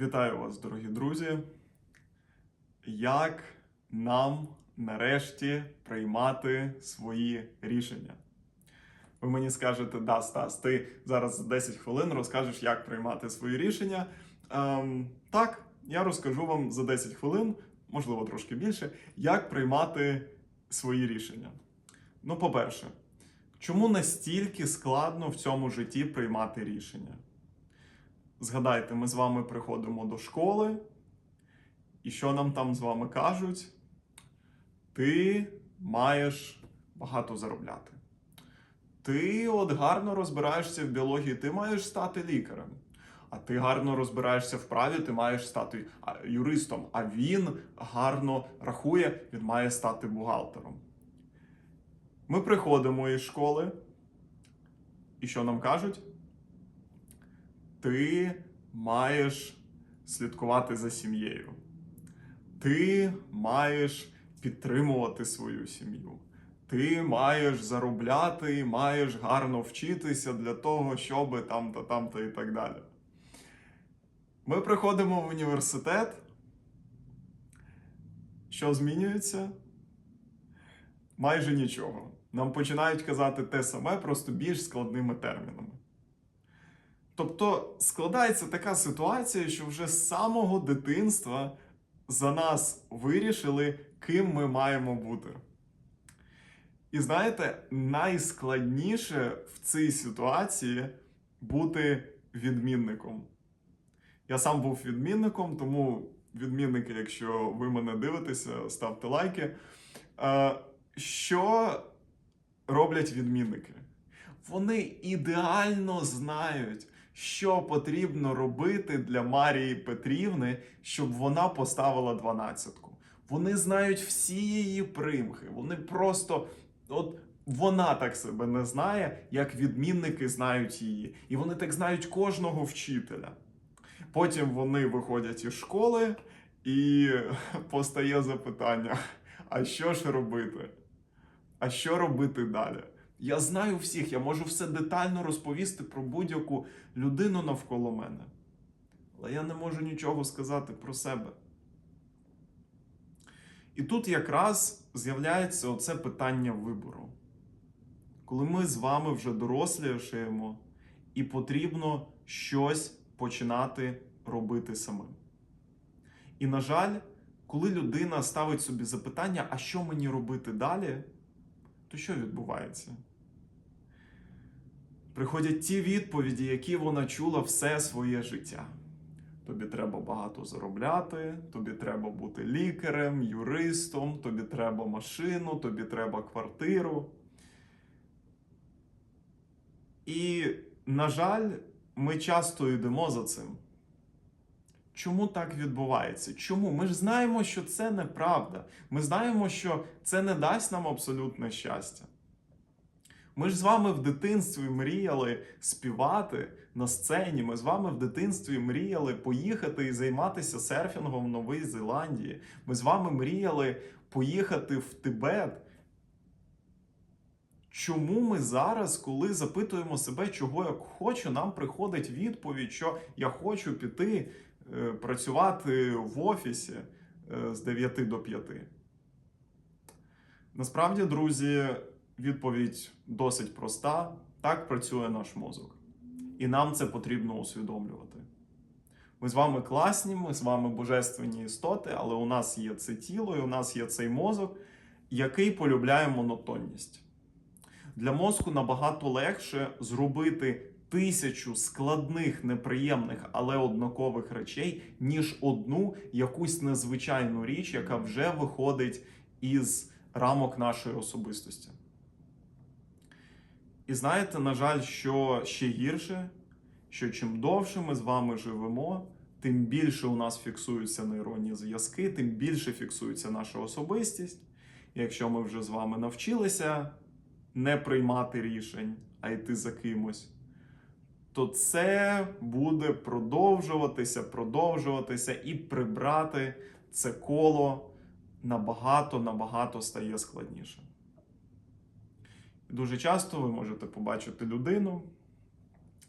Вітаю вас, дорогі друзі. Як нам нарешті приймати свої рішення? Ви мені скажете, да, Стас, ти зараз за 10 хвилин розкажеш, як приймати свої рішення. Ем, так, я розкажу вам за 10 хвилин, можливо, трошки більше, як приймати свої рішення. Ну, по-перше, чому настільки складно в цьому житті приймати рішення? Згадайте, ми з вами приходимо до школи, і що нам там з вами кажуть? Ти маєш багато заробляти. Ти от гарно розбираєшся в біології, ти маєш стати лікарем. А ти гарно розбираєшся в праві, ти маєш стати юристом. А він гарно рахує, він має стати бухгалтером. Ми приходимо із школи, і що нам кажуть? Ти маєш слідкувати за сім'єю. Ти маєш підтримувати свою сім'ю. Ти маєш заробляти і маєш гарно вчитися для того, щоб там-то, там-то і так далі. Ми приходимо в університет. Що змінюється? Майже нічого. Нам починають казати те саме, просто більш складними термінами. Тобто складається така ситуація, що вже з самого дитинства за нас вирішили, ким ми маємо бути. І знаєте, найскладніше в цій ситуації бути відмінником. Я сам був відмінником, тому відмінники, якщо ви мене дивитеся, ставте лайки. Е, Що роблять відмінники? Вони ідеально знають, що потрібно робити для Марії Петрівни, щоб вона поставила дванадцятку. Вони знають всі її примхи. Вони просто от. Вона так себе не знає, як відмінники знають її. І вони так знають кожного вчителя. Потім вони виходять із школи і постає запитання: а що ж робити? А що робити далі? Я знаю всіх, я можу все детально розповісти про будь-яку людину навколо мене. Але я не можу нічого сказати про себе. І тут якраз з'являється оце питання вибору. Коли ми з вами вже дорослішаємо, і потрібно щось починати робити самим. І, на жаль, коли людина ставить собі запитання, а що мені робити далі, то що відбувається? Приходять ті відповіді, які вона чула все своє життя. Тобі треба багато заробляти, тобі треба бути лікарем, юристом, тобі треба машину, тобі треба квартиру. І, на жаль, ми часто йдемо за цим. Чому так відбувається? Чому? Ми ж знаємо, що це неправда. Ми знаємо, що це не дасть нам абсолютне щастя. Ми ж з вами в дитинстві мріяли співати на сцені. Ми з вами в дитинстві мріяли поїхати і займатися серфінгом в Новій Зеландії. Ми з вами мріяли поїхати в Тибет. Чому ми зараз, коли запитуємо себе, чого я хочу, нам приходить відповідь, що я хочу піти е, працювати в офісі е, з 9 до 5? Насправді, друзі, відповідь досить проста. Так працює наш мозок. І нам це потрібно усвідомлювати. Ми з вами класні, ми з вами божественні істоти, але у нас є це тіло, і у нас є цей мозок, який полюбляє монотонність. Для мозку набагато легше зробити тисячу складних, неприємних, але однакових речей, ніж одну якусь незвичайну річ, яка вже виходить із рамок нашої особистості. І знаєте, на жаль, що ще гірше, що чим довше ми з вами живемо, тим більше у нас фіксуються нейронні зв'язки, тим більше фіксується наша особистість. І якщо ми вже з вами навчилися не приймати рішень, а йти за кимось, то це буде продовжуватися, продовжуватися і прибрати це коло набагато набагато стає складніше. Дуже часто ви можете побачити людину,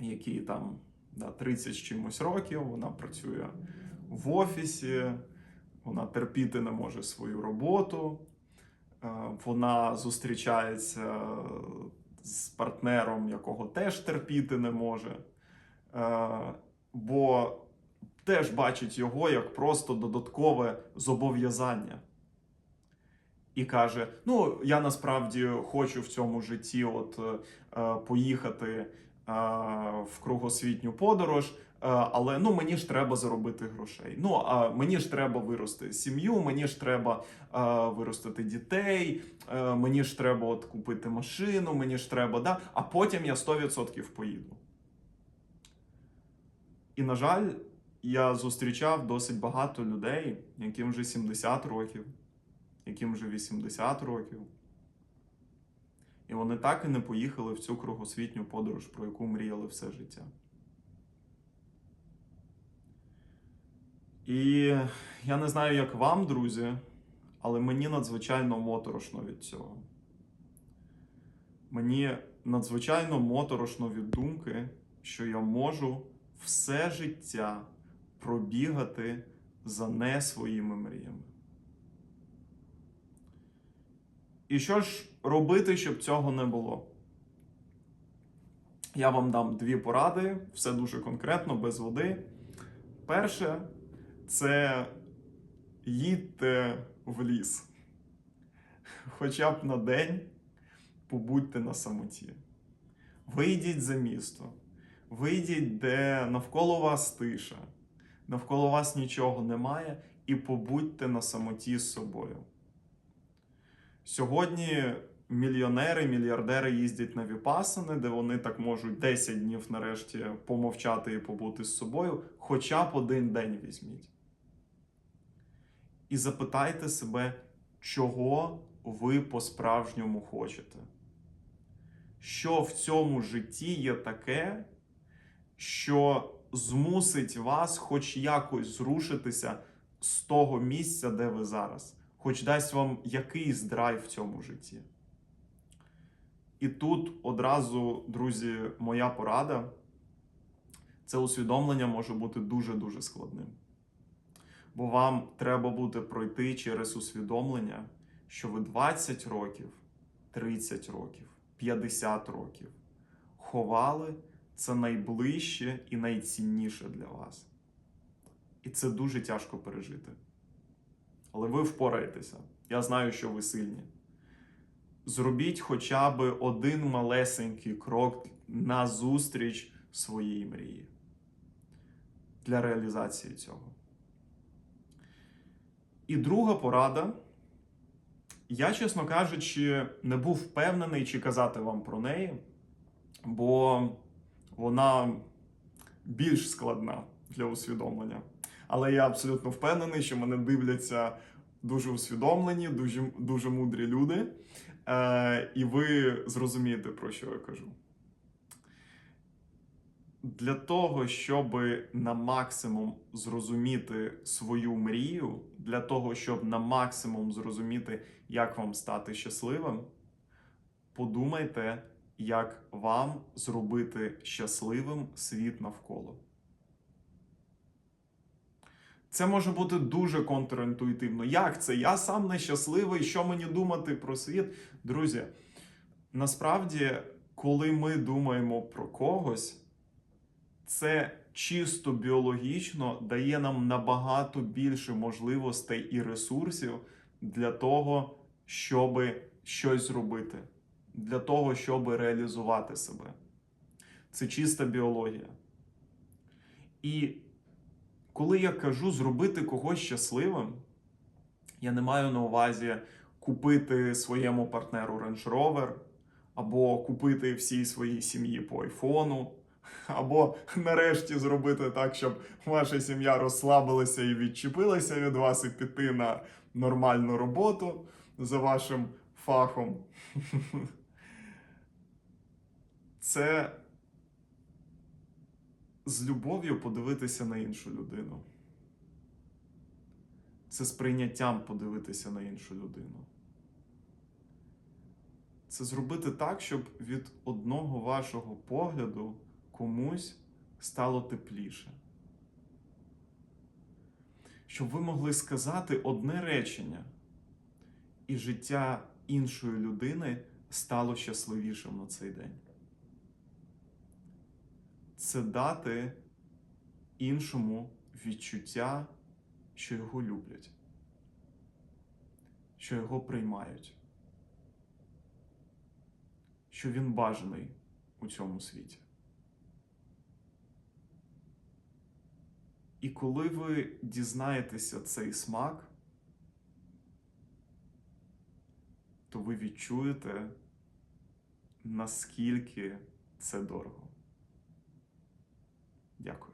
якій там да, 30 з чимось років, вона працює в офісі, вона терпіти не може свою роботу, е, вона зустрічається з партнером, якого теж терпіти не може, е, бо теж бачить його як просто додаткове зобов'язання. І каже: Ну, я насправді хочу в цьому житті от е, поїхати е, в кругосвітню подорож, е, але ну мені ж треба заробити грошей. Ну а мені ж треба вирости сім'ю, мені ж треба е, виростити дітей, е, мені ж треба от купити машину, мені ж треба, да, а потім я 100% поїду. І, на жаль, я зустрічав досить багато людей, яким вже 70 років, яким вже 80 років. І вони так і не поїхали в цю кругосвітню подорож, про яку мріяли все життя. І я не знаю, як вам, друзі, але мені надзвичайно моторошно від цього. Мені надзвичайно моторошно від думки, що я можу все життя пробігати за не своїми мріями. І що ж робити, щоб цього не було? Я вам дам дві поради, все дуже конкретно, без води. Перше, це їдьте в ліс. Хоча б на день побудьте на самоті. Вийдіть за місто. Вийдіть, де навколо вас тиша, навколо вас нічого немає, і побудьте на самоті з собою. Сьогодні мільйонери, мільярдери їздять на віпасани, де вони так можуть 10 днів нарешті помовчати і побути з собою, хоча б один день візьміть. І запитайте себе, чого ви по-справжньому хочете. Що в цьому житті є таке, що змусить вас хоч якось зрушитися з того місця, де ви зараз, хоч дасть вам якийсь драйв в цьому житті. І тут одразу, друзі, моя порада. Це усвідомлення може бути дуже-дуже складним. Бо вам треба буде пройти через усвідомлення, що ви 20 років, 30 років, 50 років ховали це найближче і найцінніше для вас. І це дуже тяжко пережити. Але ви впораєтеся. Я знаю, що ви сильні. Зробіть хоча б один малесенький крок назустріч своїй мрії для реалізації цього. І друга порада. Я, чесно кажучи, не був впевнений, чи казати вам про неї, бо вона більш складна для усвідомлення. Але я абсолютно впевнений, що мене дивляться дуже усвідомлені, дуже, дуже мудрі люди. Е, і ви зрозумієте, про що я кажу. Для того, щоб на максимум зрозуміти свою мрію, для того, щоб на максимум зрозуміти, як вам стати щасливим, подумайте, як вам зробити щасливим світ навколо. Це може бути дуже контрінтуїтивно. Як це? Я сам нещасливий, що мені думати про світ? Друзі, насправді, коли ми думаємо про когось, це чисто біологічно дає нам набагато більше можливостей і ресурсів для того, щоб щось зробити, для того, щоб реалізувати себе. Це чиста біологія. І коли я кажу зробити когось щасливим, я не маю на увазі купити своєму партнеру Range Rover, або купити всій своїй сім'ї по айфону, або нарешті зробити так, щоб ваша сім'я розслабилася і відчепилася від вас, і піти на нормальну роботу за вашим фахом. Це з любов'ю подивитися на іншу людину. Це з прийняттям подивитися на іншу людину. Це зробити так, щоб від одного вашого погляду комусь стало тепліше. Щоб ви могли сказати одне речення, і життя іншої людини стало щасливішим на цей день. Це дати іншому відчуття, що його люблять, що його приймають, що він бажаний у цьому світі. І коли ви дізнаєтеся цей смак, то ви відчуєте, наскільки це дорого. Дякую.